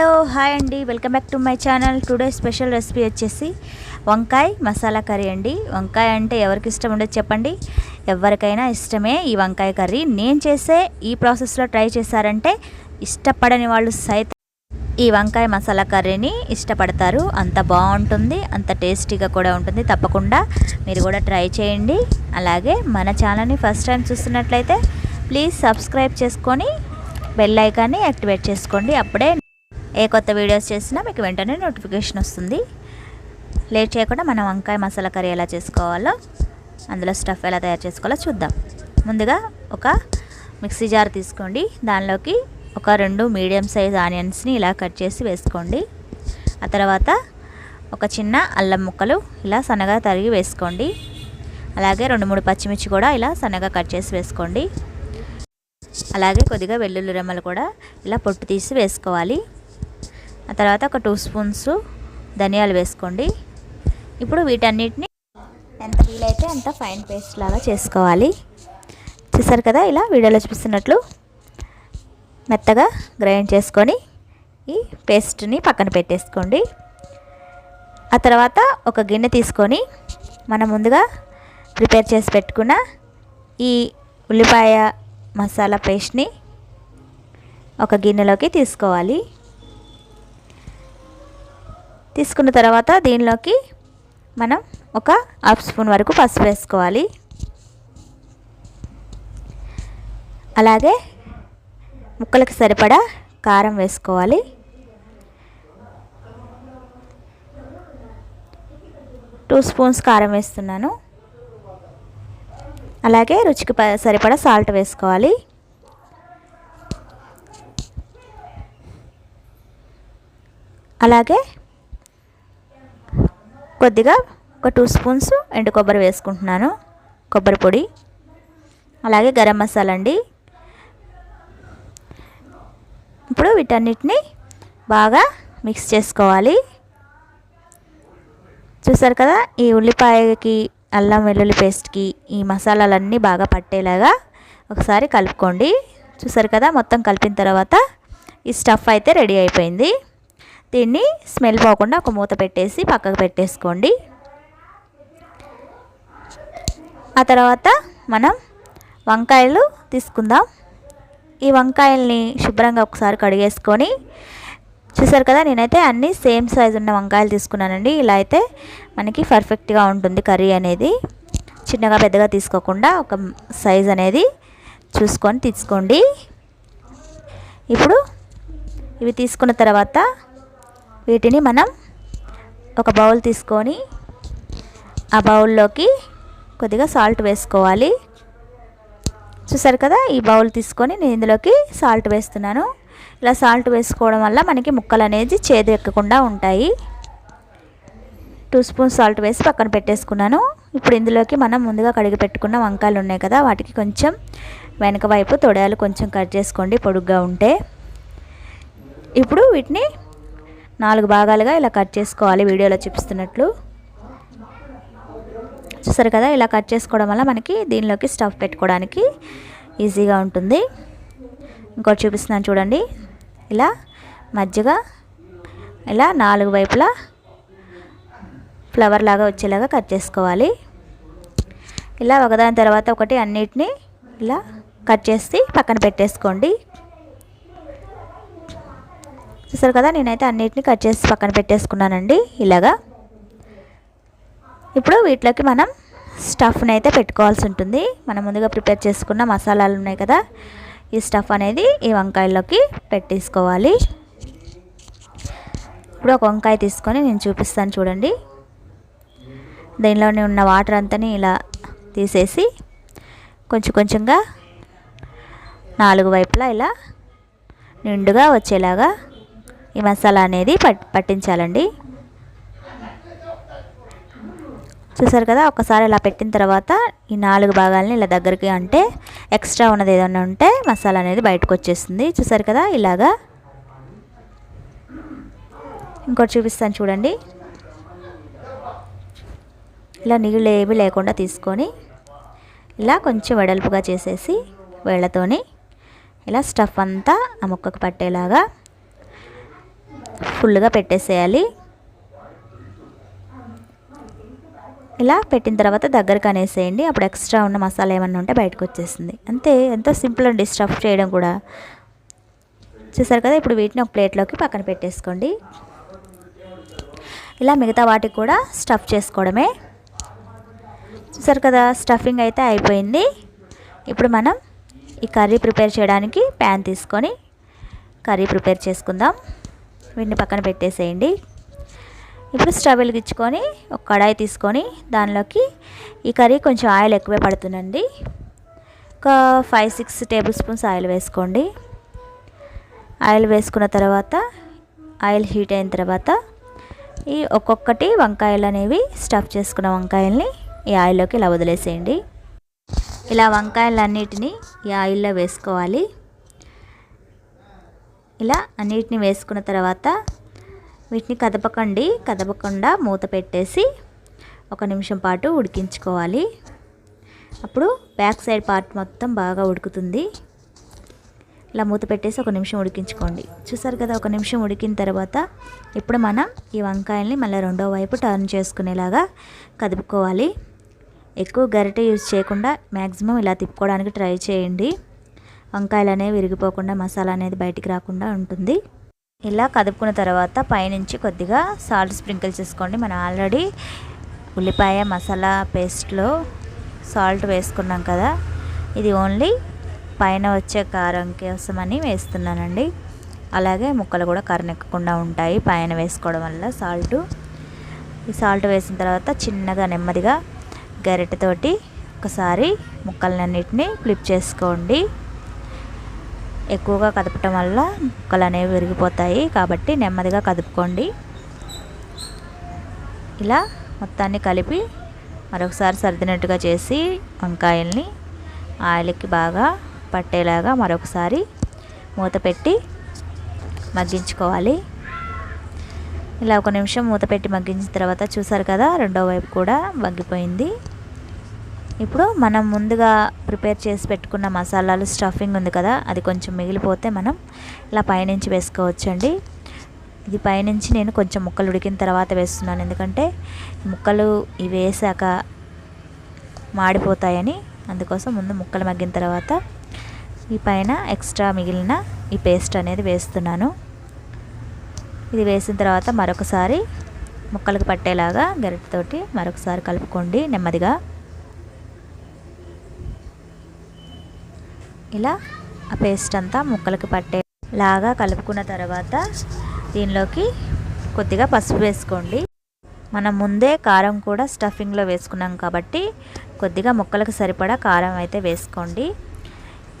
Hello hi అండి. Welcome back to my channel. Today special recipe వచ్చేసి వంకాయ masala curry అండి. వంకాయ అంటే ఎవరికి ఇష్టం ఉండదు చెప్పండి. ఎవరికైనా ఇష్టమే ఈ వంకాయ కర్రీ. నేను చేసే ఈ ప్రాసెస్లో ట్రై చేశారంటే ఇష్టపడని వాళ్ళు సైతం ఈ వంకాయ మసాలా కర్రీని ఇష్టపడతారు. అంత బాగుంటుంది అంత టేస్టీగా కూడా ఉంటుంది. తప్పకుండా మీరు కూడా ట్రై చేయండి. అలాగే మన ఛానల్ని ఫస్ట్ టైం చూస్తున్నట్లయితే ప్లీజ్ సబ్స్క్రైబ్ చేసుకొని బెల్ ఐకాన్ని యాక్టివేట్ చేసుకోండి. అప్పుడే ఏ కొత్త వీడియోస్ చేసినా మీకు వెంటనే నోటిఫికేషన్ వస్తుంది. లేట్ చేయకుండా మనం వంకాయ మసాలా కర్రీ ఎలా చేసుకోవాలో అందులో స్టఫ్ ఎలా తయారు చేసుకోవాలో చూద్దాం. ముందుగా ఒక మిక్సీ జార్ తీసుకోండి. దానిలోకి ఒక రెండు మీడియం సైజ్ ఆనియన్స్ని ఇలా కట్ చేసి వేసుకోండి. ఆ తర్వాత ఒక చిన్న అల్లం ముక్కలు ఇలా సన్నగా తరిగి వేసుకోండి. అలాగే రెండు మూడు పచ్చిమిర్చి కూడా ఇలా సన్నగా కట్ చేసి వేసుకోండి. అలాగే కొద్దిగా వెల్లుల్లి రెమ్మలు కూడా ఇలా పొట్టు తీసి వేసుకోవాలి. ఆ తర్వాత ఒక టూ స్పూన్స్ ధనియాలు వేసుకోండి. ఇప్పుడు వీటన్నిటిని ఎంత వీలైతే అంత ఫైన్ పేస్ట్ లాగా చేసుకోవాలి. చూసారు కదా ఇలా వీడియోలో చూపిస్తున్నట్లు మెత్తగా గ్రైండ్ చేసుకొని ఈ పేస్ట్ని పక్కన పెట్టేసుకోండి. ఆ తర్వాత ఒక గిన్నె తీసుకొని మనం ముందుగా ప్రిపేర్ చేసి పెట్టుకున్న ఈ ఉల్లిపాయ మసాలా పేస్ట్ని ఒక గిన్నెలోకి తీసుకోవాలి. తీసుకున్న తర్వాత దీనిలోకి మనం ఒక హాఫ్ స్పూన్ వరకు పసుపు వేసుకోవాలి. అలాగే ముక్కలకు సరిపడా కారం వేసుకోవాలి. టూ స్పూన్స్ కారం వేస్తున్నాను. అలాగే రుచికి సరిపడా సాల్ట్ వేసుకోవాలి. అలాగే కొద్దిగా ఒక టూ స్పూన్స్ ఎండు కొబ్బరి వేసుకుంటున్నాను. కొబ్బరి పొడి అలాగే గరం మసాలా అండి. ఇప్పుడు వీటన్నిటిని బాగా మిక్స్ చేసుకోవాలి. చూసారు కదా ఈ ఉల్లిపాయకి అల్లం వెల్లుల్లి పేస్ట్కి ఈ మసాలాలన్నీ బాగా పట్టేలాగా ఒకసారి కలుపుకోండి. చూసారు కదా మొత్తం కలిపిన తర్వాత ఈ స్టఫ్ అయితే రెడీ అయిపోయింది. దీన్ని స్మెల్ పోకుండా ఒక మూత పెట్టేసి పక్కకు పెట్టేసుకోండి. ఆ తర్వాత మనం వంకాయలు తీసుకుందాం. ఈ వంకాయల్ని శుభ్రంగా ఒకసారి కడిగేసుకొని చూసారు కదా నేనైతే అన్నీ సేమ్ సైజు ఉన్న వంకాయలు తీసుకున్నానండి. ఇలా అయితే మనకి పర్ఫెక్ట్గా ఉంటుంది కర్రీ అనేది. చిన్నగా పెద్దగా తీసుకోకుండా ఒక సైజ్ అనేది చూసుకొని తీసుకోండి. ఇప్పుడు ఇవి తీసుకున్న తర్వాత వీటిని మనం ఒక బౌల్ తీసుకొని ఆ బౌల్లోకి కొద్దిగా సాల్ట్ వేసుకోవాలి. చూసారు కదా ఈ బౌల్ తీసుకొని నేను ఇందులోకి సాల్ట్ వేస్తున్నాను. ఇలా సాల్ట్ వేసుకోవడం వల్ల మనకి ముక్కలు అనేది చేదు ఎక్కకుండా ఉంటాయి. టూ స్పూన్ సాల్ట్ వేసి పక్కన పెట్టేసుకున్నాను. ఇప్పుడు ఇందులోకి మనం ముందుగా కడిగి పెట్టుకున్న వంకాయలు ఉన్నాయి కదా వాటికి కొంచెం వెనక వైపు తొడయాలు. కొంచెం కట్ చేసుకోండి పొడుగ్గా ఉంటే. ఇప్పుడు వీటిని నాలుగు భాగాలుగా ఇలా కట్ చేసుకోవాలి వీడియోలో చూపిస్తున్నట్లు. చూసారు కదా ఇలా కట్ చేసుకోవడం వల్ల మనకి దీనిలోకి స్టఫ్ పెట్టుకోవడానికి ఈజీగా ఉంటుంది. ఇంకోటి చూపిస్తున్నాను చూడండి. ఇలా మధ్యగా ఇలా నాలుగు వైపులా ఫ్లవర్ లాగా వచ్చేలాగా కట్ చేసుకోవాలి. ఇలా ఒకదాని తర్వాత ఒకటి అన్నిటినీ ఇలా కట్ చేసి పక్కన పెట్టేసుకోండి. చూసారు కదా నేనైతే అన్నిటిని కట్ చేసి పక్కన పెట్టేసుకున్నానండి. ఇలాగా. ఇప్పుడు వీటిలోకి మనం స్టఫ్ని అయితే పెట్టుకోవాల్సి ఉంటుంది. మనం ముందుగా ప్రిపేర్ చేసుకున్న మసాలాలు ఉన్నాయి కదా ఈ స్టఫ్ అనేది ఈ వంకాయల్లోకి పెట్టేసుకోవాలి. ఇప్పుడు ఒక వంకాయ తీసుకొని నేను చూపిస్తాను చూడండి. దీనిలోనే ఉన్న వాటర్ అంతా ఇలా తీసేసి కొంచెం కొంచెంగా నాలుగు వైపులా ఇలా నిండుగా వచ్చేలాగా ఈ మసాలా అనేది పట్ పట్టించాలండి. చూసారు కదా ఒకసారి ఇలా పెట్టిన తర్వాత ఈ నాలుగు భాగాలని ఇలా దగ్గరికి అంటే ఎక్స్ట్రా ఉన్నది ఏదైనా ఉంటే మసాలా అనేది బయటకు వచ్చేస్తుంది. చూసారు కదా ఇలాగా. ఇంకోటి చూపిస్తాను చూడండి. ఇలా నీళ్ళు ఏమీ లేకుండా తీసుకొని ఇలా కొంచెం వెడల్పుగా చేసేసి వేళ్ళతోని ఇలా స్టఫ్ అంతా ఆ ముక్కకు పట్టేలాగా ఫుల్గా పెట్టేసేయాలి. ఇలా పెట్టిన తర్వాత దగ్గరకు అనేసేయండి. అప్పుడు ఎక్స్ట్రా ఉన్న మసాలా ఏమన్నా ఉంటే బయటకు వచ్చేసింది. అంతే ఎంతో సింపుల్ అండి స్టఫ్ చేయడం కూడా. చూసారు కదా ఇప్పుడు వీటిని ఒక ప్లేట్లోకి పక్కన పెట్టేసుకోండి. ఇలా మిగతా వాటికి కూడా స్టఫ్ చేసుకోవడమే. చూసారు కదా స్టఫింగ్ అయితే అయిపోయింది. ఇప్పుడు మనం ఈ కర్రీ ప్రిపేర్ చేయడానికి ప్యాన్ తీసుకొని కర్రీ ప్రిపేర్ చేసుకుందాం. వీటిని పక్కన పెట్టేసేయండి. ఇప్పుడు స్టవ్ వెలిగించుకొని ఒక కడాయి తీసుకొని దానిలోకి ఈ కర్రీ కొంచెం ఆయిల్ ఎక్కువే పడుతుందండి. ఒక five six table spoons oil వేసుకోండి. ఆయిల్ వేసుకున్న తర్వాత ఆయిల్ హీట్ అయిన తర్వాత ఈ ఒక్కొక్కటి వంకాయలు అనేవి స్టఫ్ చేసుకున్న వంకాయల్ని ఈ ఆయిల్లోకి ఇలా వదిలేసేయండి. ఇలా వంకాయలన్నిటినీ ఈ ఆయిల్లో వేసుకోవాలి. ఇలా అన్నిటిని వేసుకున్న తర్వాత వీటిని కదపకండి. కదపకుండా మూత పెట్టేసి ఒక నిమిషం పాటు ఉడికించుకోవాలి. అప్పుడు బ్యాక్ సైడ్ పార్ట్ మొత్తం బాగా ఉడుకుతుంది. ఇలా మూత పెట్టేసి ఒక నిమిషం ఉడికించుకోండి. చూసారు కదా ఒక నిమిషం ఉడికిన తర్వాత ఇప్పుడు మనం ఈ వంకాయల్ని మళ్ళీ రెండో వైపు టర్న్ చేసుకునేలాగా కదుపుకోవాలి. ఎక్కువ గరిటె యూజ్ చేయకుండా మ్యాక్సిమం ఇలా తిప్పుకోవడానికి ట్రై చేయండి. వంకాయలు అనేవి విరిగిపోకుండా మసాలా అనేది బయటికి రాకుండా ఉంటుంది. ఇలా కదుపుకున్న తర్వాత పైనుంచి కొద్దిగా సాల్ట్ స్ప్రింకిల్ చేసుకోండి. మనం ఆల్రెడీ ఉల్లిపాయ మసాలా పేస్ట్లో సాల్ట్ వేసుకున్నాం కదా. ఇది ఓన్లీ పైన వచ్చే కారం కోసమని వేస్తున్నానండి. అలాగే ముక్కలు కూడా కరనెక్కకుండా ఉంటాయి పైన వేసుకోవడం వల్ల సాల్ట్. ఈ సాల్ట్ వేసిన తర్వాత చిన్నగా నెమ్మదిగా గరిటెతోటి ఒకసారి ముక్కలన్నిటిని ఫ్లిప్ చేసుకోండి. ఎక్కువగా కదపటం వల్ల ముక్కలు అనేవి విరిగిపోతాయి. కాబట్టి నెమ్మదిగా కదుపుకోండి. ఇలా మొత్తాన్ని కలిపి మరొకసారి సర్దినట్టుగా చేసి వంకాయల్ని ఆయిల్కి బాగా పట్టేలాగా మరొకసారి మూత పెట్టి మగ్గించుకోవాలి. ఇలా ఒక నిమిషం మూత పెట్టి మగ్గించిన తర్వాత చూసారు కదా రెండో వైపు కూడా మగ్గిపోయింది. ఇప్పుడు మనం ముందుగా ప్రిపేర్ చేసి పెట్టుకున్న మసాలాలు స్టఫింగ్ ఉంది కదా అది కొంచెం మిగిలిపోతే మనం ఇలా పైనుంచి వేసుకోవచ్చండి. ఇది పైనుంచి నేను కొంచెం ముక్కలు ఉడికిన తర్వాత వేస్తున్నాను. ఎందుకంటే ముక్కలు ఇవి వేసాక మాడిపోతాయని అందుకోసం ముందు ముక్కలు మగ్గిన తర్వాత ఈ పైన ఎక్స్ట్రా మిగిలిన ఈ పేస్ట్ అనేది వేస్తున్నాను. ఇది వేసిన తర్వాత మరొకసారి ముక్కలకు పట్టేలాగా గరిటతోటి మరొకసారి కలుపుకోండి నెమ్మదిగా. ఇలా ఆ పేస్ట్ అంతా ముక్కలకి పట్టేలాగా కలుపుకున్న తర్వాత దీనిలోకి కొద్దిగా పసుపు వేసుకోండి. మనం ముందే కారం కూడా స్టఫింగ్లో వేసుకున్నాం కాబట్టి కొద్దిగా ముక్కలకు సరిపడా కారం అయితే వేసుకోండి.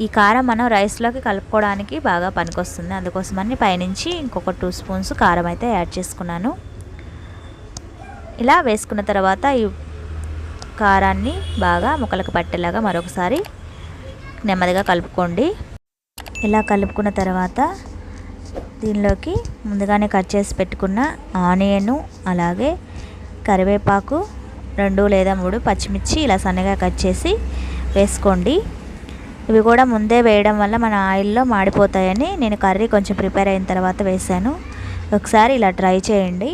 ఈ కారం మనం రైస్లోకి కలుపుకోవడానికి బాగా పనికొస్తుంది. అందుకోసమని పైనుంచి ఇంకొక టూ స్పూన్స్ కారం అయితే యాడ్ చేసుకున్నాను. ఇలా వేసుకున్న తర్వాత ఈ కారాన్ని బాగా ముక్కలకు పట్టేలాగా మరొకసారి నెమ్మదిగా కలుపుకోండి. ఇలా కలుపుకున్న తర్వాత దీనిలోకి ముందుగానే కట్ చేసి పెట్టుకున్న ఆనియను అలాగే కరివేపాకు రెండు లేదా మూడు పచ్చిమిర్చి ఇలా సన్నగా కట్ చేసి వేసుకోండి. ఇవి కూడా ముందే వేయడం వల్ల మన ఆయిల్లో మాడిపోతాయని నేను కర్రీ కొంచెం ప్రిపేర్ అయిన తర్వాత వేసాను ఒకసారి ఇలా ట్రై చేయండి.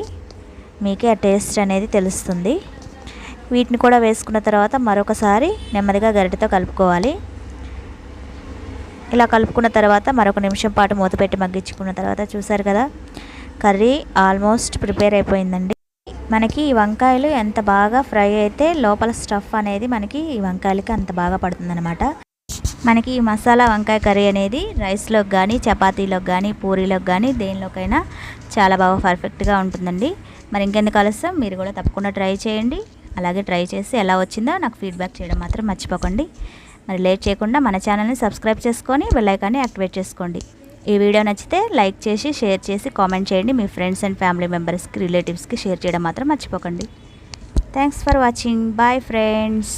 మీకే ఆ టేస్ట్ అనేది తెలుస్తుంది. వీటిని కూడా వేసుకున్న తర్వాత మరొకసారి నెమ్మదిగా గరిటతో కలుపుకోవాలి. ఇలా కలుపుకున్న తర్వాత మరొక నిమిషం పాటు మూత పెట్టి మగ్గించుకున్న తర్వాత చూసారు కదా కర్రీ ఆల్మోస్ట్ ప్రిపేర్ అయిపోయిందండి. మనకి ఈ వంకాయలు ఎంత బాగా ఫ్రై అయితే లోపల స్టఫ్ అనేది మనకి ఈ వంకాయలకి అంత బాగా పడుతుందన్నమాట. మనకి ఈ మసాలా వంకాయ కర్రీ అనేది రైస్లోకి కానీ చపాతీలోకి కానీ పూరీలోకి కానీ దేనిలోకైనా చాలా బాగా పర్ఫెక్ట్గా ఉంటుందండి. మరి ఇంకెందుకు ఆలస్యం? మీరు కూడా తప్పకుండా ట్రై చేయండి. అలాగే ట్రై చేసి ఎలా వచ్చిందో నాకు ఫీడ్బ్యాక్ చేయడం మాత్రం మర్చిపోకండి. మరి లేట్ చేయకుండా మన ఛానల్ని సబ్స్క్రైబ్ చేసుకొని బెల్లైకాన్ని యాక్టివేట్ చేసుకోండి. ఈ వీడియో నచ్చితే లైక్ చేసి షేర్ చేసి కామెంట్ చేయండి. మీ ఫ్రెండ్స్ అండ్ ఫ్యామిలీ మెంబర్స్కి రిలేటివ్స్కి షేర్ చేయడం మాత్రం మర్చిపోకండి. Thanks for watching. Bye friends.